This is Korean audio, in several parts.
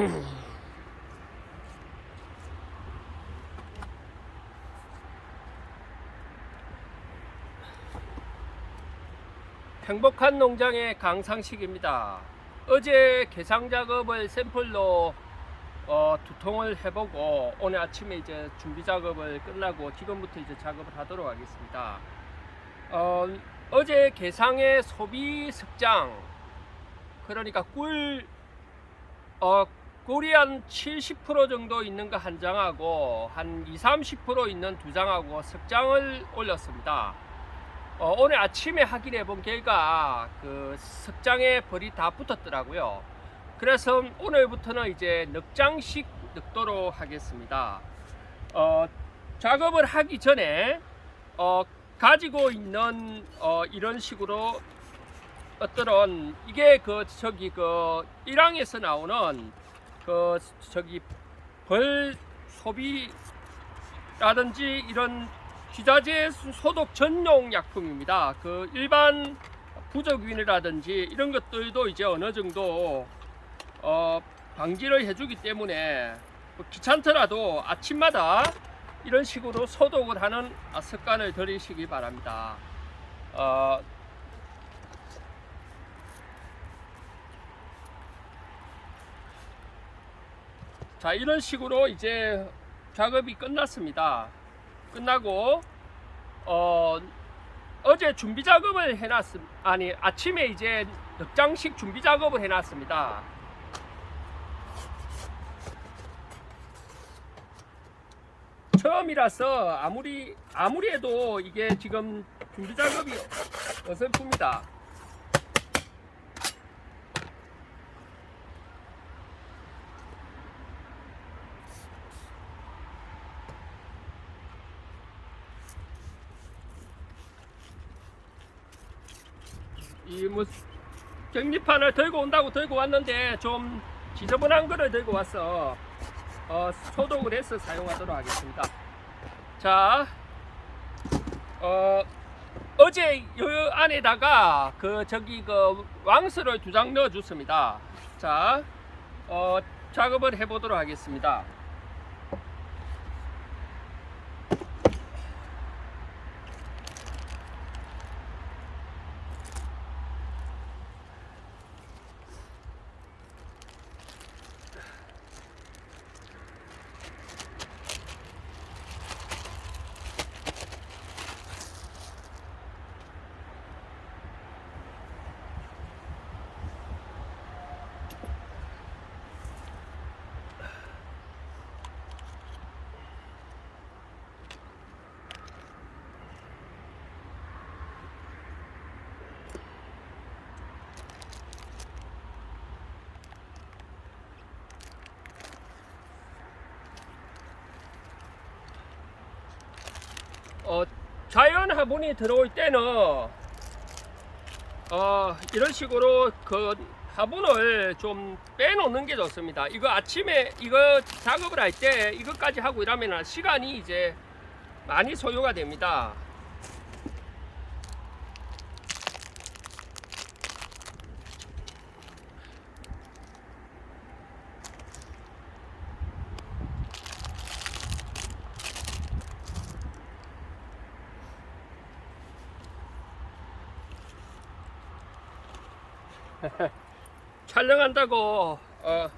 행복한 농장의 강상식입니다. 어제 개상 작업을 샘플로 어, 두 통을 해보고 오늘 아침에 이제 준비 작업을 끝나고 지금부터 이제 작업을 하도록 하겠습니다. 어, 어제 개상의 소비 석장 그러니까 꿀 어, 꿀이 한 70% 정도 있는 거 한 장하고 한 2, 30% 있는 두 장하고 석 장을 올렸습니다. 어, 오늘 아침에 확인해 본 결과 그 석장에 벌이 다 붙었더라고요. 그래서 오늘부터는 이제 넉 장씩 넉도록 하겠습니다. 어, 작업을 하기 전에 어, 가지고 있는 어, 이런 식으로 어떤 이게 그 저기 그 일항에서 나오는 그 저기 벌 소비라든지 이런 기자재 소독 전용 약품입니다. 그 일반 부적균이라든지 이런 것들도 이제 어느 정도 어, 방지를 해주기 때문에 뭐 귀찮더라도 아침마다 이런 식으로 소독을 하는 아, 습관을 들이시기 바랍니다. 어, 자 이런 식으로 이제 작업이 끝났습니다. 끝나고 어 어제 준비 작업을 해놨음 아니 아침에 이제 넉장식 준비 작업을 해놨습니다. 처음이라서 아무리 아무리 해도 이게 지금 준비 작업이 어설픕니다. 이뭐 격리판을 들고 온다고 들고 왔는데 좀 지저분한 거를 들고 왔어. 어, 소독을 해서 사용하도록 하겠습니다. 자, 어, 어제 이 안에다가 그 저기 그 왕스를 두 장 넣어 줬습니다. 자, 어, 작업을 해보도록 하겠습니다. 어, 자연 화분이 들어올 때는 어, 이런 식으로 그 화분을 좀 빼놓는 게 좋습니다. 이거 아침에 이거 작업을 할 때 이것까지 하고 이러면 시간이 이제 많이 소요가 됩니다. 촬영한다고 어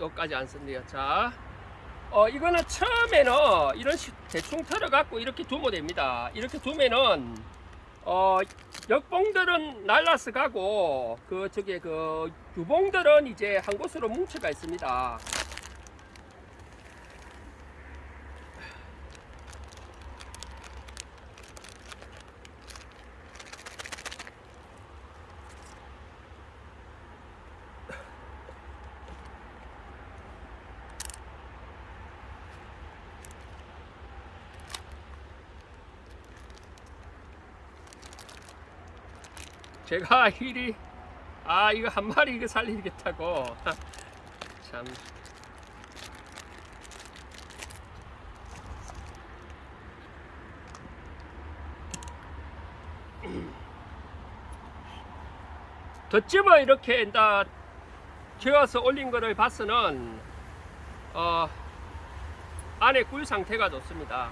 여기까지 안 쓴대요. 자, 어 이거는 처음에는 이런 식 대충 털어 갖고 이렇게 두면 됩니다. 이렇게 두면은 어 역봉들은 날라서 가고 그 저기 그 유봉들은 이제 한 곳으로 뭉쳐가 있습니다. 제가 일이 아 이거 한 마리 이거 살리겠다고 참 덧집어 이렇게 다 지어서 올린 거를 봐서는 어, 안에 꿀 상태가 좋습니다.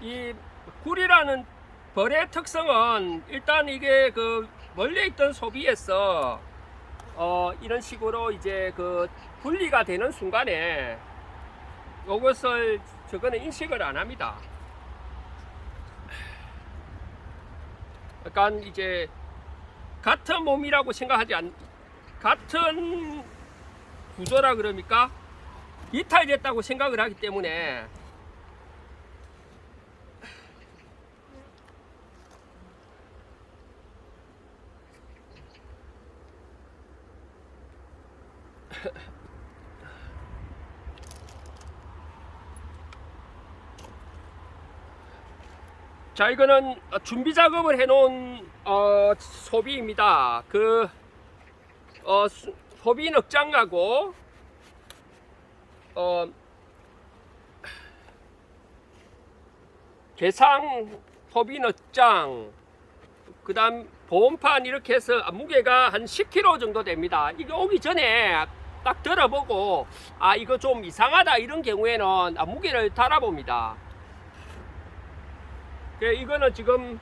이 굴이라는 벌의 특성은 일단 이게 그 원래 있던 소비에서 어 이런 식으로 이제 그 분리가 되는 순간에 이것을 저거는 인식을 안 합니다. 약간 이제 같은 몸이라고 생각하지 않 같은 구조라 그럽니까 이탈됐다고 생각을 하기 때문에 자 이거는 준비 작업을 해놓은 어, 소비입니다. 그 어, 수- 소비 넉장하고 어, 개상 소비 넉장 그다음 보온판 이렇게 해서 무게가 한 10kg 정도 됩니다. 이게 오기 전에 딱 들어보고 아 이거 좀 이상하다 이런 경우에는 아, 무게를 달아봅니다. 그 이거는 지금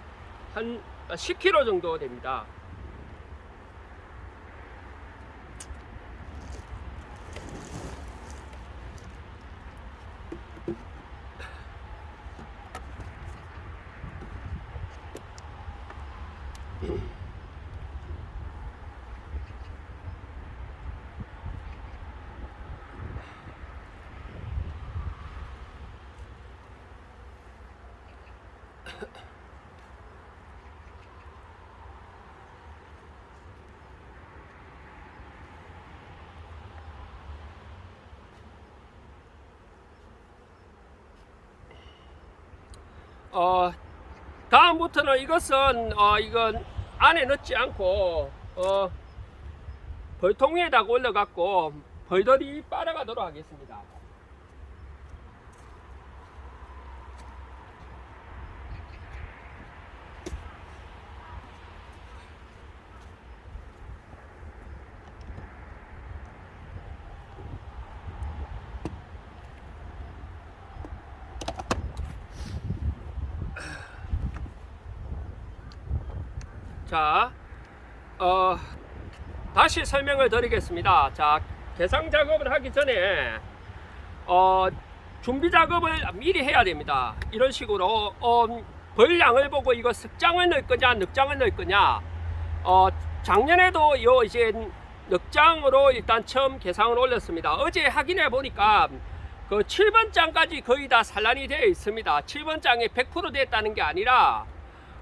한 10kg 정도 됩니다. 어, 다음부터는 이것은 어, 이건 안에 넣지 않고 어, 벌통 위에다가 올려갖고 벌들이 빨아가도록 하겠습니다. 자, 어, 다시 설명을 드리겠습니다. 자, 개상 작업을 하기 전에 어, 준비 작업을 미리 해야 됩니다. 이런 식으로 어, 벌량을 보고 이거 습장을 넣을 거냐, 늑장을 넣을 거냐. 어, 작년에도 요 이제 늑장으로 일단 처음 개상을 올렸습니다. 어제 확인해 보니까 그 7번 장까지 거의 다 산란이 되어 있습니다. 7번 장이 100% 됐다는 게 아니라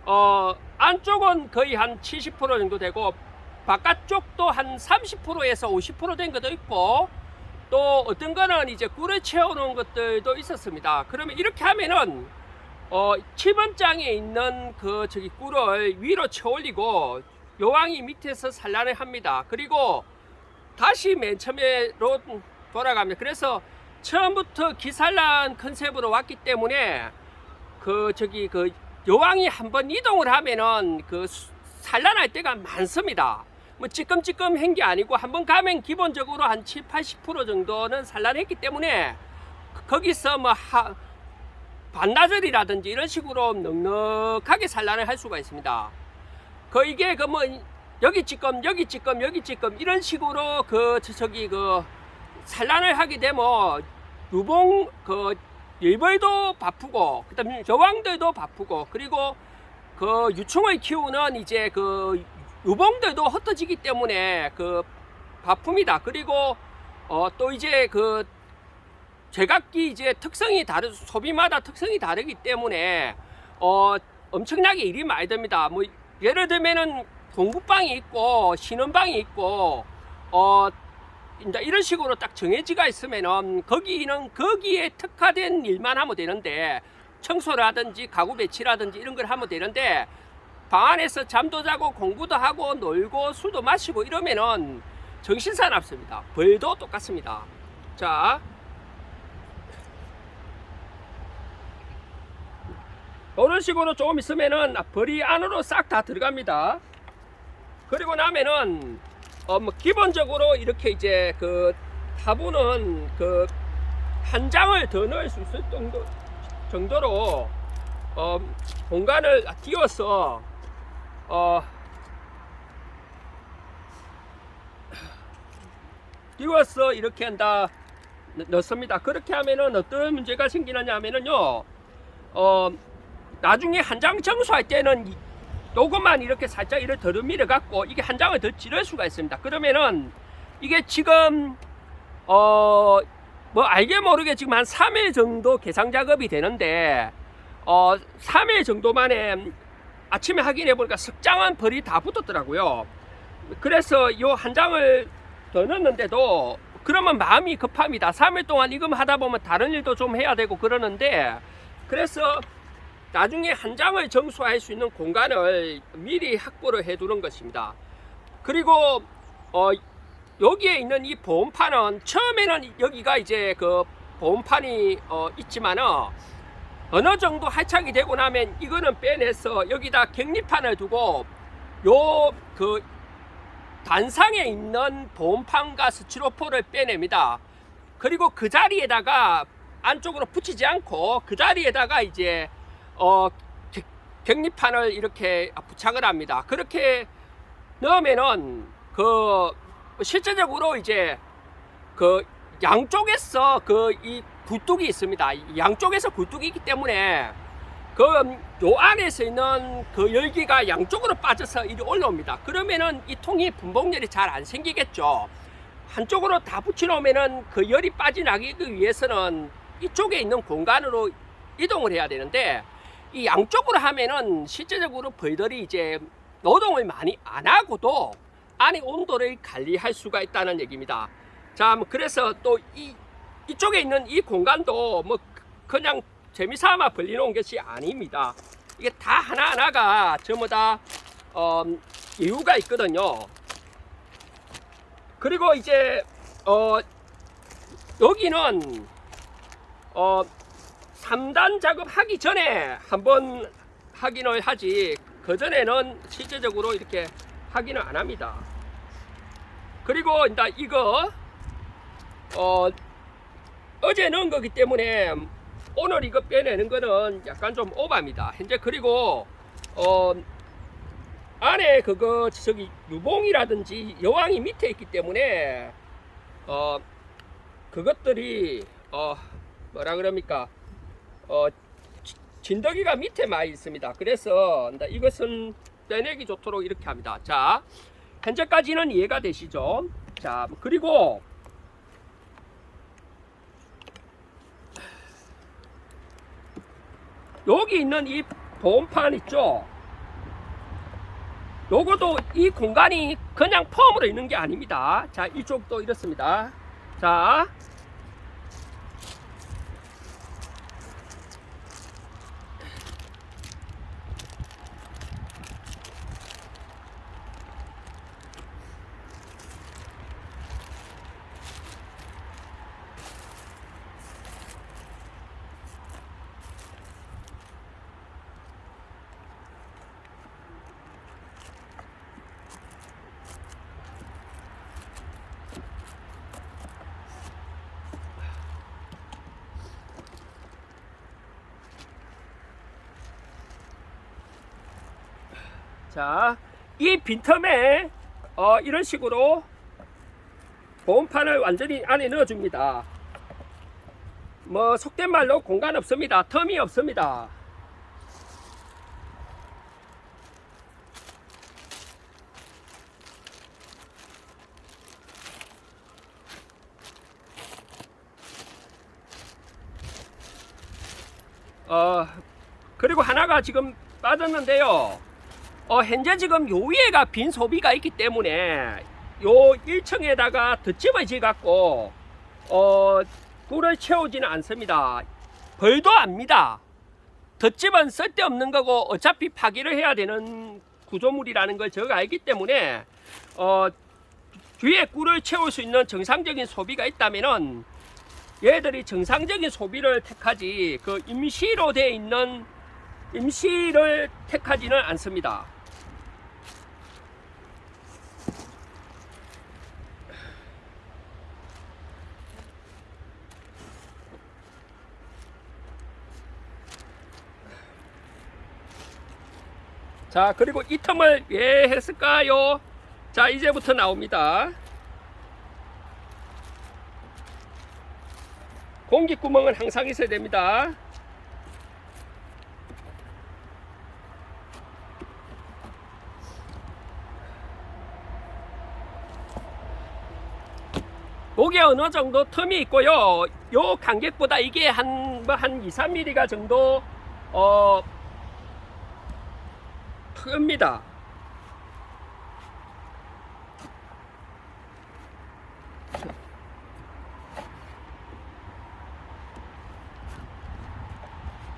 어, 안쪽은 거의 한 70% 정도 되고 바깥쪽도 한 30%에서 50%된 것도 있고 또 어떤 거는 이제 꿀을 채워놓은 것들도 있었습니다. 그러면 이렇게 하면은 어, 7번 장에 있는 그 저기 꿀을 위로 채올리고 요왕이 밑에서 산란을 합니다. 그리고 다시 맨 처음에로 돌아갑니다. 그래서 처음부터 기산란 컨셉으로 왔기 때문에 그 저기 그 여왕이 한번 이동을 하면은 그 수- 산란할 때가 많습니다. 뭐 찌끔찌끔 한 게 아니고 한번 가면 기본적으로 한 7, 80% 정도는 산란했기 때문에 그- 거기서 뭐 하, 반나절이라든지 이런 식으로 넉넉하게 산란을 할 수가 있습니다. 그 이게 그 뭐 여기 찌끔 여기 찌끔 여기 찌끔 이런 식으로 그 저- 저기 그 산란을 하게 되면 유봉 그 일벌도 바쁘고 그다음 여왕들도 바쁘고 그리고 그 유충을 키우는 이제 그 유봉들도 흩어지기 때문에 그 바쁩니다. 그리고 어 또 이제 그 제각기 이제 특성이 다르 소비마다 특성이 다르기 때문에 어 엄청나게 일이 많이 됩니다. 뭐 예를 들면은 공부방이 있고 신혼방이 있고 어 이제 이런 식으로 딱 정해지가 있으면은 거기는 거기에 특화된 일만 하면 되는데 청소라든지 가구 배치라든지 이런 걸 하면 되는데 방 안에서 잠도 자고 공부도 하고 놀고 술도 마시고 이러면은 정신 사납습니다. 벌도 똑같습니다. 자, 이런 식으로 조금 있으면은 벌이 안으로 싹 다 들어갑니다. 그리고 나면은 어 뭐 기본적으로 이렇게 이제 그 타부는 그 한 장을 더 넣을 수 있을 정도 정도로 어 공간을 띄워서 어 띄워서 이렇게 한다 넣- 넣습니다. 그렇게 하면은 어떤 문제가 생기느냐 하면은요 어 나중에 한장 정수할 때는 이- 요것만 이렇게 살짝 이렇게 밀어 갖고 이게 한 장을 더 찌를 수가 있습니다. 그러면은 이게 지금 어 뭐 알게 모르게 지금 한 3일 정도 개상 작업이 되는데 어 3일 정도 만에 아침에 확인해 보니까 석장한 벌이 다 붙었더라고요. 그래서 요 한 장을 더 넣었는데도 그러면 마음이 급합니다. 3일 동안 이금 하다 보면 다른 일도 좀 해야 되고 그러는데 그래서 나중에 한 장을 정수할 수 있는 공간을 미리 확보를 해 두는 것입니다. 그리고 어 여기에 있는 이 보험판은 처음에는 여기가 이제 그 보험판이 어 있지만은 어느 정도 할착이 되고 나면 이거는 빼내서 여기다 격리판을 두고 요 그 단상에 있는 보험판과 스티로폼을 빼냅니다. 그리고 그 자리에다가 안쪽으로 붙이지 않고 그 자리에다가 이제 어 격- 격리판을 이렇게 부착을 합니다. 그렇게 넣으면은 그 실제적으로 이제 그 양쪽에서 그 이 굴뚝이 있습니다. 이 양쪽에서 굴뚝이 있기 때문에 그 요 안에서 있는 그 열기가 양쪽으로 빠져서 이리 올라옵니다. 그러면은 이 통이 분봉열이 잘 안 생기겠죠. 한쪽으로 다 붙여놓으면은 그 열이 빠져나가기 위해서는 이쪽에 있는 공간으로 이동을 해야 되는데 이 양쪽으로 하면은 실제적으로 벌들이 이제 노동을 많이 안 하고도 안에 온도를 관리할 수가 있다는 얘기입니다. 자, 뭐 그래서 또 이 이쪽에 있는 이 공간도 뭐 그냥 재미삼아 벌려놓은 것이 아닙니다. 이게 다 하나하나가 전부 다 어, 이유가 있거든요. 그리고 이제 어, 여기는 어, 3단 작업하기 전에 한번 확인을 하지 그 전에는 실제적으로 이렇게 확인을 안 합니다. 그리고 이제 이거 어, 어제 넣은 거기 때문에 오늘 이거 빼내는 거는 약간 좀 오바입니다. 현재 그리고 어, 안에 그거 저기 유봉이라든지 여왕이 밑에 있기 때문에 어, 그것들이 어, 뭐라 그럽니까 어, 지- 진더기가 밑에 많이 있습니다. 그래서 이것은 빼내기 좋도록 이렇게 합니다. 자, 현재까지는 이해가 되시죠? 자, 그리고 여기 있는 이 보온판 있죠? 요것도 이 공간이 그냥 펌으로 있는 게 아닙니다. 자, 이쪽도 이렇습니다. 자, 자, 이 빈틈에 어, 이런 식으로 보온판을 완전히 안에 넣어줍니다. 뭐 속된 말로 공간 없습니다. 텀이 없습니다. 어, 그리고 하나가 지금 빠졌는데요. 어, 현재 지금 요 위에가 빈 소비가 있기 때문에 요 1층에다가 덧집어 지 갖고 어 꿀을 채우지는 않습니다. 벌도 압니다. 덧집은 쓸데없는 거고 어차피 파기를 해야 되는 구조물이라는 걸 제가 알기 때문에 어 뒤에 꿀을 채울 수 있는 정상적인 소비가 있다면은 얘들이 정상적인 소비를 택하지 그 임시로 돼 있는 임시를 택하지는 않습니다. 자 그리고 이 틈을 왜 했을까요? 자 이제부터 나옵니다. 공기 구멍은 항상 있어야 됩니다. 목에 어느 정도 틈이 있고요. 요 간격보다 이게 한, 뭐 한 2, 3mm가 정도, 어, 큽니다.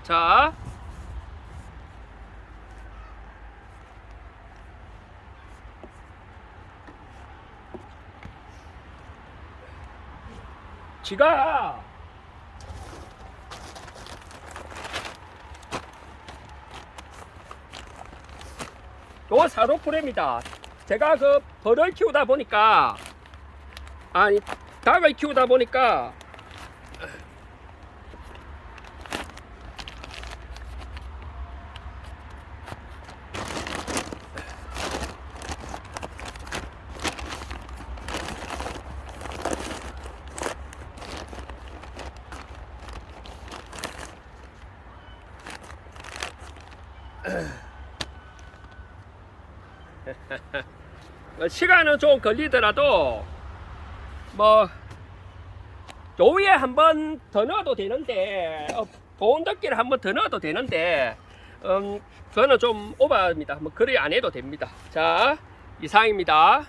자. 지가 요 사로 프레입니다. 제가 그 벌을 키우다 보니까 아니 닭을 키우다 보니까 시간은 좀 걸리더라도 뭐 요위에 한 번 더 넣어도 되는데 어, 보온덮개를 한 번 더 넣어도 되는데 음, 그거는 좀 오버입니다. 뭐 그리 안 해도 됩니다. 자 이상입니다.